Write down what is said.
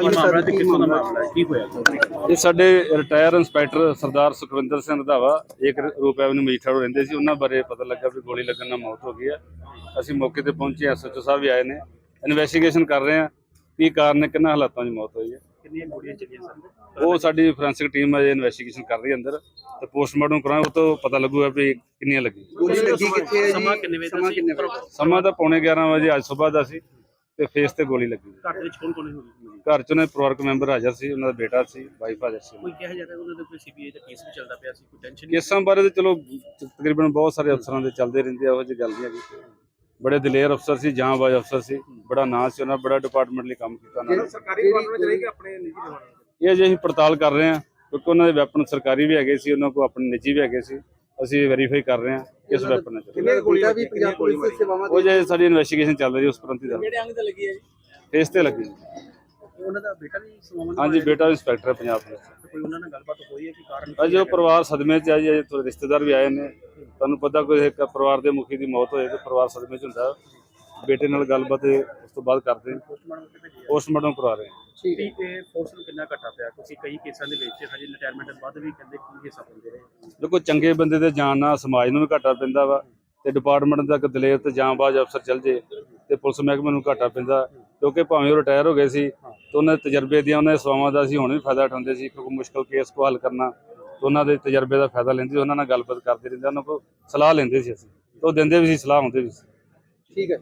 ਕੀ ਮਾਮਲਾ ਤੇ ਕਿੱਥੋਂ ਦਾ ਮਾਮਲਾ ਹੈ? ਕੀ ਹੋਇਆ? ਇਹ ਸਾਡੇ ਰਿਟਾਇਰ ਇੰਸਪੈਕਟਰ ਸਰਦਾਰ ਸੁਖਵਿੰਦਰ ਸਿੰਘ ਰੰਧਾਵਾ ਇੱਕ ਰੂਪ ਐਵਨਿਊ ਮੀਠਾ ਰੋਡ ਰਹਿੰਦੇ ਸੀ। ਉਹਨਾਂ ਬਾਰੇ ਪਤਾ ਲੱਗਾ ਵੀ ਗੋਲੀ ਲੱਗਣ ਨਾਲ ਮੌਤ ਹੋ ਗਈ ਹੈ ਅਸੀਂ ਮੌਕੇ ਤੇ ਪਹੁੰਚੇ ਐਸਐਚਓ ਸਾਹਿਬ ਵੀ ਆਏ ਨੇ। ਇਨਵੈਸਟੀਗੇਸ਼ਨ ਕਰ ਰਹੇ ਆ ਕੀ ਕਾਰਨ ਹੈ ਕਿੰਨਾ ਹਾਲਾਤਾਂ 'ਚ ਮੌਤ ਹੋਈ ਹੈ। ਕਿੰਨੀਆਂ ਗੋਲੀਆਂ ਚੱਲੀਆਂ ਸਰ? ਉਹ ਸਾਡੀ ਫੋਰੈਂਸਿਕ ਟੀਮ ਅਜੇ ਇਨਵੈਸਟੀਗੇਸ਼ਨ ਕਰ ਰਹੀ ਹੈ ਅੰਦਰ। ਤੇ ਪੋਸਟਮਾਰਟਮ ਕਰਾਂ ਉਹ ਤੋਂ ਪਤਾ ਲੱਗੂਗਾ ਵੀ ਕਿੰਨੀਆਂ ਲੱਗੀਆਂ। ਗੋਲੀ ਲੱਗੀ ਕਿੱਥੇ ਹੈ ਸਮਾਂ ਵਜੇ? ਕਿੰਨੇ ਵਜੇ? ਸਮਾਂ ਤਾਂ ਪੌਣੇ 11 ਵਜੇ ਅੱਜ ਸਵੇਰ ਦਾ ਸੀ। ਤੇ ਫੇਸ ਤੇ ਗੋਲੀ ਲੱਗੀ ਘਰ ਵਿੱਚ ਕੌਣ ਕੌਣ ਹੋਈ ਘਰ 'ਚ ਉਹਨੇ ਪਰਿਵਾਰਕ ਮੈਂਬਰ ਹਾਜ਼ਰ ਸੀ ਉਹਨਾਂ ਦਾ ਬੇਟਾ ਸੀ ਵਾਈਫ ਹਾਜ਼ਰ ਸੀ। ਕੋਈ ਕਿਹਾ ਜਾਂਦਾ ਉਹਨਾਂ ਦੇ ਕੋਈ ਸੀਬੀਆਈ ਦਾ ਕੇਸ ਵੀ ਚੱਲਦਾ ਪਿਆ ਸੀ ਕੋਈ ਟੈਨਸ਼ਨ ਕੇਸਾਂ ਬਾਰੇ ਤਾਂ ਚਲੋ ਤਕਰੀਬਨ ਬਹੁਤ ਸਾਰੇ ਅਫਸਰਾਂ ਦੇ ਚੱਲਦੇ ਰਹਿੰਦੇ ਆ ਉਹ ਜਿਹੀ ਗੱਲ ਨਹੀਂ ਹੈਗੀ। ਬੜੇ ਦਲੇਰ ਅਫਸਰ ਸੀ ਜਾਂਬਾਜ਼ ਅਫਸਰ ਸੀ ਬੜਾ ਨਾਂ ਸੀ ਉਹਨਾਂ ਬੜਾ ਡਿਪਾਰਟਮੈਂਟ ਲਈ ਕੰਮ ਕੀਤਾ ਉਹਨਾਂ ਨੇ। ਸਰਕਾਰੀ ਡਿਪਾਰਟਮੈਂਟ ਚਲੇ ਕਿ ਆਪਣੇ ਨਿੱਜੀ ਡਿਪਾਰਟਮੈਂਟ ਇਹ ਜੇ ਅਸੀਂ ਪੜਤਾਲ ਕਰ ਰਹੇ ਹਾਂ ਕਿਉਂਕਿ ਉਹਨਾਂ ਦੇ ਵੈਪਨ ਸਰਕਾਰੀ ਵੀ ਹੈਗੇ ਸੀ ਉਹਨਾਂ ਕੋਲ ਆਪਣੇ ਨਿੱਜੀ ਵੀ ਹੈਗੇ ਸੀ। ਅਸੀਂ ਵੈਰੀਫਾਈ ਕਰ ਰਹੇ ਹਾਂ ਕਿਸ ਵੈਪਨ ਹੈ ਕਿੰਨੇ ਗੋਲੀਆਂ ਵੀ ਪੰਜਾਬ ਪੁਲਿਸ ਦੀ ਸੇਵਾਵਾਂ ਉਹ ਜੇ ਸਾਡੀ ਇਨਵੈਸਟੀਗੇਸ਼ਨ ਚੱਲ ਰਹੀ ਹੈ ਉਸ ਪ੍ਰੰਤੀ ਦਾ। ਕਿਹੜੇ ਅੰਗ ਤੇ ਲੱਗੀ ਹੈ ਜੀ? ਫੇਸ ਤੇ ਲੱਗੀ ਉਹਨਾਂ ਦਾ ਬੇਟਾ ਵੀ ਸਮਾਂ ਹਾਂਜੀ ਬੇਟਾ ਇੰਸਪੈਕਟਰ ਹੈ ਪੰਜਾਬ ਪੁਲਿਸ ਦਾ। ਕੋਈ ਉਹਨਾਂ ਨਾਲ ਗੱਲਬਾਤ ਹੋਈ ਹੈ ਕਿ ਕਾਰਨ ਅਜੇ ਉਹ ਪਰਿਵਾਰ ਸਦਮੇ 'ਚ ਆ ਜੀ ਅਜੇ ਥੋੜੇ ਰਿਸ਼ਤੇਦਾਰ ਵੀ ਆਏ ਨੇ। ਤੁਹਾਨੂੰ ਪਤਾ ਕੋਈ ਇੱਕ ਪਰਿਵਾਰ ਦੇ ਮੁਖੀ ਦੀ ਮੌਤ ਹੋਏ ਤੇ ਪਰਿਵਾਰ ਸਦਮੇ 'ਚ ਹੁੰਦਾ। ਬੇਟੇ ਨਾਲ ਗੱਲਬਾਤ ਉਸ ਤੋਂ ਬਾਅਦ ਕਰਦੇ ਹਾਂ। ਪੋਸਟਮਾਰਟਮ ਕਰਵਾ ਰਹੇ ਹਾਂ। ਠੀਕ ਠੀਕ ਹੈ ਫੋਰਸ ਨੂੰ ਕਿੰਨਾ ਘਟਾ ਪਿਆ? ਕਿਉਂਕਿ ਕਈ ਕੇਸਾਂ ਦੇ ਵਿੱਚ ਹਜੇ ਰਿਟਾਇਰਮੈਂਟ ਤੋਂ ਬਾਅਦ ਵੀ ਕਹਿੰਦੇ ਕੀ ਹਿੱਸਾ ਪਾਉਂਦੇ ਰਹੇ ਦੇਖੋ ਚੰਗੇ ਬੰਦੇ ਦੇ ਜਾਨ ਨਾਲ ਸਮਾਜ ਨੂੰ ਵੀ ਘਾਟਾ ਪੈਂਦਾ ਵਾ ਤੇ ਡਿਪਾਰਟਮੈਂਟ ਦਾ ਇੱਕ ਦਲੇਰ ਤੇ ਜਾਂਬਾਜ਼ ਅਫਸਰ ਚੱਲ ਜੇ ਤੇ ਪੁਲਿਸ ਮਹਿਕਮੇ ਨੂੰ ਘਾਟਾ ਪੈਂਦਾ। ਕਿਉਂਕਿ ਭਾਵੇਂ ਉਹ ਰਿਟਾਇਰ ਹੋ ਗਏ ਸੀ ਤੇ ਉਹਨਾਂ ਦੇ ਤਜਰਬੇ ਦੀਆਂ ਉਹਨਾਂ ਦੇ ਸੇਵਾਵਾਂ ਦਾ ਅਸੀਂ ਹੁਣ ਵੀ ਫਾਇਦਾ ਉਠਾਉਂਦੇ ਸੀ ਕਿਉਂਕਿ ਮੁਸ਼ਕਲ ਕੇਸ ਕੋ ਹੱਲ ਕਰਨਾ ਉਹਨਾਂ ਦੇ ਤਜਰਬੇ ਦਾ ਫਾਇਦਾ ਲੈਂਦੇ ਉਹਨਾਂ ਨਾਲ ਗੱਲਬਾਤ ਕਰਦੇ ਰਹਿੰਦੇ ਉਹਨਾਂ ਕੋਲ ਸਲਾਹ ਲੈਂਦੇ ਸੀ ਅਸੀਂ। ਤੇ ਉਹ ਦਿੰਦੇ ਵੀ ਸੀ ਸਲਾਹ ਹੁੰਦੇ ਵੀ ਸੀ। ਠੀਕ ਹੈ।